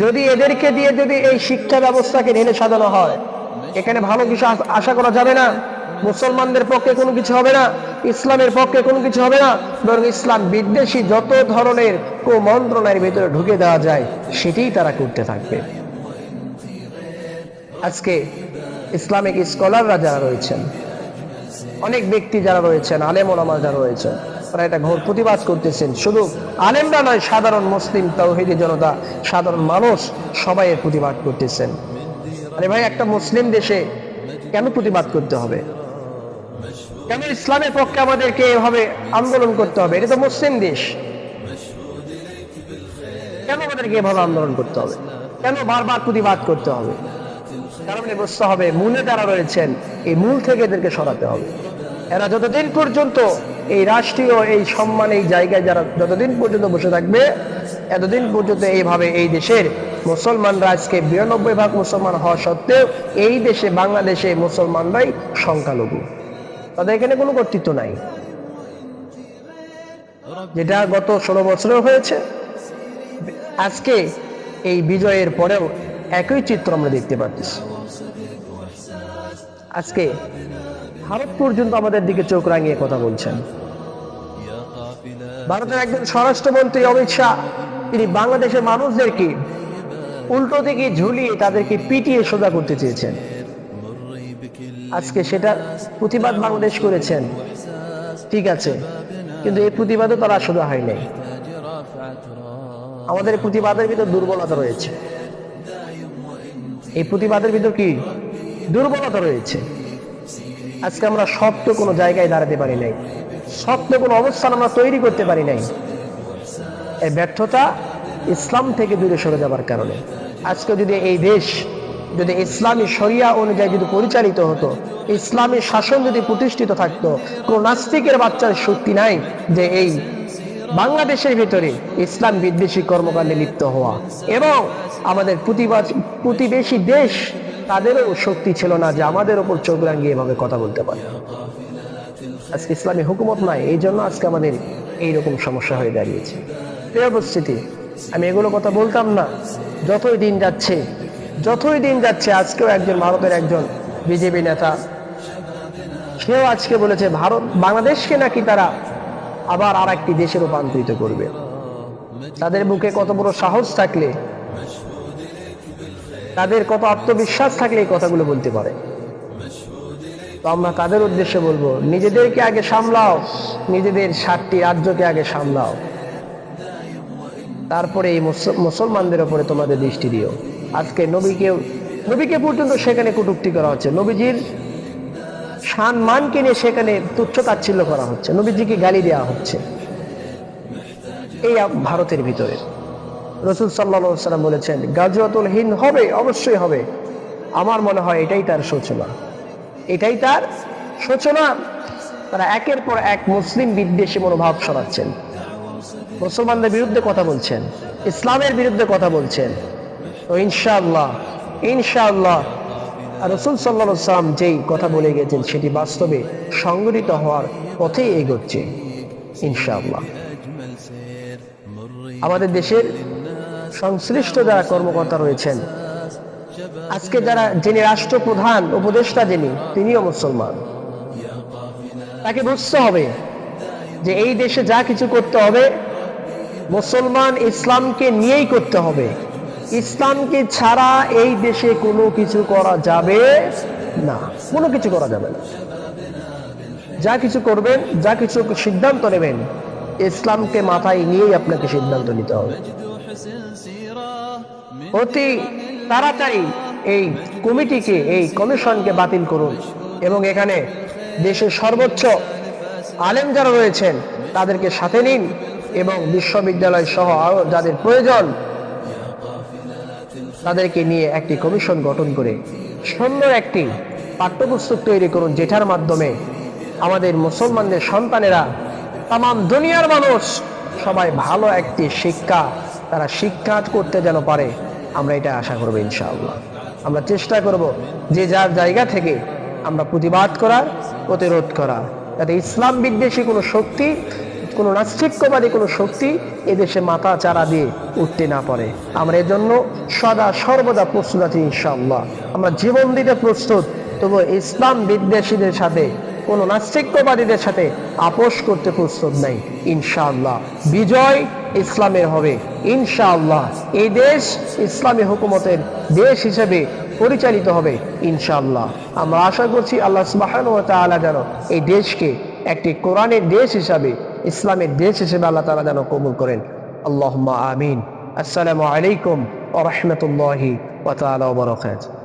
যদি এদেরকে দিয়ে যদি এই শিক্ষা ব্যবস্থাকে ঢেলে সাজানো হয়, এখানে ভালো কিছু আশা করা যাবে না। মুসলমানদের পক্ষে কোনো কিছু হবে না, ইসলামের পক্ষে কোনো কিছু হবে না, বরং ইসলাম বিদ্বেষী যত ধরনের কুমন্ত্রণার ভিতরে ঢুকে দেওয়া যায়, সেটিই তারা করতে থাকবে। আজকে ইসলামিক স্কলাররা যারা রয়েছেন, অনেক ব্যক্তি যারা রয়েছেন আলেম ওলামা যারা রয়েছেন এটা ঘোর প্রতিবাদ করতেছেন। শুধু আলেমরা নয়, সাধারণ মুসলিম, তৌহিদি জনতা, সাধারণ মানুষ সবাই এর প্রতিবাদ করতেছেন। আরে ভাই, একটা মুসলিম দেশে কেন প্রতিবাদ করতে হবে? কেন ইসলামের পক্ষে আমাদেরকে এভাবে আন্দোলন করতে হবে? এটা তো মুসলিম দেশ। কেন আমাদেরকে এভাবে আন্দোলন করতে হবে? কেন বারবার প্রতিবাদ করতে হবে? কারণ বুঝতে হবে, মূলে যারা রয়েছেন, এই মূল থেকে এদেরকে সরাতে হবে। এরা যতদিন পর্যন্ত এই রাষ্ট্রীয়, এই সম্মান, এই জায়গায় যারা যতদিন পর্যন্ত বসে থাকবে, এতদিন পর্যন্ত এইভাবে এই দেশের মুসলমানরা আজকে বিরানব্বই ভাগ মুসলমান হওয়া সত্ত্বেও এই দেশে, বাংলাদেশে মুসলমানরাই সংখ্যালঘু। তাদের এখানে কোনো কর্তৃত্ব নাই। যেটা গত ষোলো বছরেও হয়েছে। আজকে এই বিজয়ের পরেও একই চিত্র আমরা দেখতে পাচ্ছি। আজকে ভারত পর্যন্ত আমাদের দিকে চোখ রাঙিয়ে কথা বলছেন। ভারতের একজন স্বরাষ্ট্রমন্ত্রী অমিত শাহ, তিনি বাংলাদেশের মানুষদেরকে উল্টো দিকে ঝুলিয়ে তাদেরকে পিটিয়ে সোজা করতে চেয়েছেন। আজকে সেটা প্রতিবাদ বাংলাদেশ করেছেন। ঠিক আছে, কিন্তু এই প্রতিবাদও তারা সোজা হয়নি আমাদের প্রতিবাদের ভিতর দুর্বলতা রয়েছে। এই প্রতিবাদের ভিতর কি? দুর্বলতা রয়েছে। আজকে আমরা শক্ত কোনো জায়গায় দাঁড়াতে পারি নাই। সত্য কোনো অবস্থান আমরা তৈরি করতে পারি নাই। এই ব্যর্থতা ইসলাম থেকে দূরে সরে যাবার কারণে। আজকে যদি এই দেশ, যদি ইসলামী শরিয়া অনুযায়ী যদি পরিচালিত হতো, ইসলামী শাসন যদি প্রতিষ্ঠিত থাকতো, কোন নাস্তিকের বাচ্চার শক্তি নাই যে এই বাংলাদেশের ভিতরে ইসলাম বিদ্বেষী কর্মকাণ্ডে লিপ্ত হওয়া। এবং আমাদের প্রতিবেশী দেশ তাদেরও শক্তি ছিল না যে আমাদের ওপর চোখ রাঙিয়ে এভাবে কথা বলতে পারে। আজকে ইসলামী হুকুমত নাই, এই জন্য আজকে আমাদের এইরকম সমস্যা হয়ে দাঁড়িয়েছে। প্রিয় উপস্থিতি, আমি এগুলো কথা বলতাম না। যতই দিন যাচ্ছে, যতই দিন যাচ্ছে, আজকেও একজন ভারতের একজন বিজেপি নেতা, সেও আজকে বলেছে, ভারত, বাংলাদেশকে নাকি তারা আবার আর একটি দেশে রূপান্তরিত করবে। তাদের বুকে কত বড় সাহস থাকলে, তাদের কত আত্মবিশ্বাস থাকলে এই কথাগুলো বলতে পারে। তো আমরা তাদের উদ্দেশ্যে বলব? নিজেদেরকে আগে সামলাও, নিজেদের সাতটি রাজ্যকে আগে সামলাও। তারপরে এই মুসলমানদের উপরে তোমাদের দৃষ্টি দিও। আজকে নবীকেও নবীকে পর্যন্ত সেখানে কটূক্তি করা হচ্ছে। নবীজির সান মানকে নিয়ে সেখানে তুচ্ছ তাচ্ছিল্য করা হচ্ছে। নবীজিকে গালি দেওয়া হচ্ছে। এই ভারতের ভিতরে। রসুল সাল্লা সাল্লাম বলেছেন গাজুয়াতুল হিন্দ হবে, অবশ্যই হবে। আমার মনে হয় এটাই তার সূচনা। এটাই তার সূচনা। তারা একের পর এক মুসলিম বিদ্বেষী মনোভাব শোনাচ্ছেন মুসলমানদের বিরুদ্ধে কথা বলছেন, ইসলামের বিরুদ্ধে কথা বলছেন। তো ইনশাআল্লাহ ইনশাআল্লাহ রসুল সাল্লা সাল্লাম যেই কথা বলে গেছেন সেটি বাস্তবে সংগঠিত হওয়ার পথে এগোচ্ছে, ইনশাআল্লাহ। আমাদের দেশের সংশ্লিষ্ট যারা কর্মকর্তা রয়েছেন আজকে যারা যিনি রাষ্ট্রপ্রধান, উপদেষ্টা যিনি, তিনিও মুসলমান। তাকে বুঝতে হবে যে এই দেশে যা কিছু করতে হবে, মুসলমান ইসলামকে নিয়েই করতে হবে। ইসলামকে ছাড়া এই দেশে কোনো কিছু করা যাবে না। কোনো কিছু করা যাবে না। যা কিছু করবেন, যা কিছু সিদ্ধান্ত নেবেন, ইসলামকে মাথায় নিয়েই আপনাকে সিদ্ধান্ত নিতে হবে। অতি তাড়াতাড়ি এই কমিটিকে, এই কমিশনকে বাতিল করুন। এবং এখানে দেশের সর্বোচ্চ আলেম যারা রয়েছেন, তাদেরকে সাথে নিন এবং বিশ্ববিদ্যালয় সহ আরও যাদের প্রয়োজন, তাদেরকে নিয়ে একটি কমিশন গঠন করে সুন্দর একটি পাঠ্যপুস্তক তৈরি করুন, যেটার মাধ্যমে আমাদের মুসলমানদের সন্তানেরা তাম দুনিয়ার মানুষ সবাই ভালো একটি শিক্ষা, তারা শিক্ষা করতে যেন পারে। আমরা এটা আশা করব ইনশাআল্লাহ। আমরা চেষ্টা করব যে যার জায়গা থেকে আমরা প্রতিবাদ করার, প্রতিরোধ করার। যাতে ইসলাম বিদ্বেষী কোনো শক্তি, কোনো নাস্তিক্যবাদী কোনো শক্তি এদেশে মাথা চারা দিয়ে উঠতে না পারে। আমরা এজন্য সদা সর্বদা প্রস্তুত আছি ইনশাআল্লাহ। আমরা জীবন দিতে প্রস্তুত, তবু ইসলাম বিদ্বেষীদের সাথে, কোনো নাস্তিক্যবাদীদের সাথে আপোষ করতে প্রস্তুত নাই ইনশাআল্লাহ। বিজয় ইসলামের হবে। ইনশাআল্লাহ এই দেশ ইসলামী হুকুমতের দেশ হিসেবে পরিচালিত হবে, ইনশাআল্লাহ। আমরা আশা করছি আল্লাহ সুবাহান ও যেন এই দেশকে একটি কোরআনের দেশ হিসাবে, ইসলামের দেশ হিসেবে আল্লাহ তাআলা যেন কবুল করেন। আল্লাহ আমিন। আসসালামু আলাইকুম ওয়া রাহমাতুল্লাহি ওয়া তাআলা ওয়া বারাকাতুহু।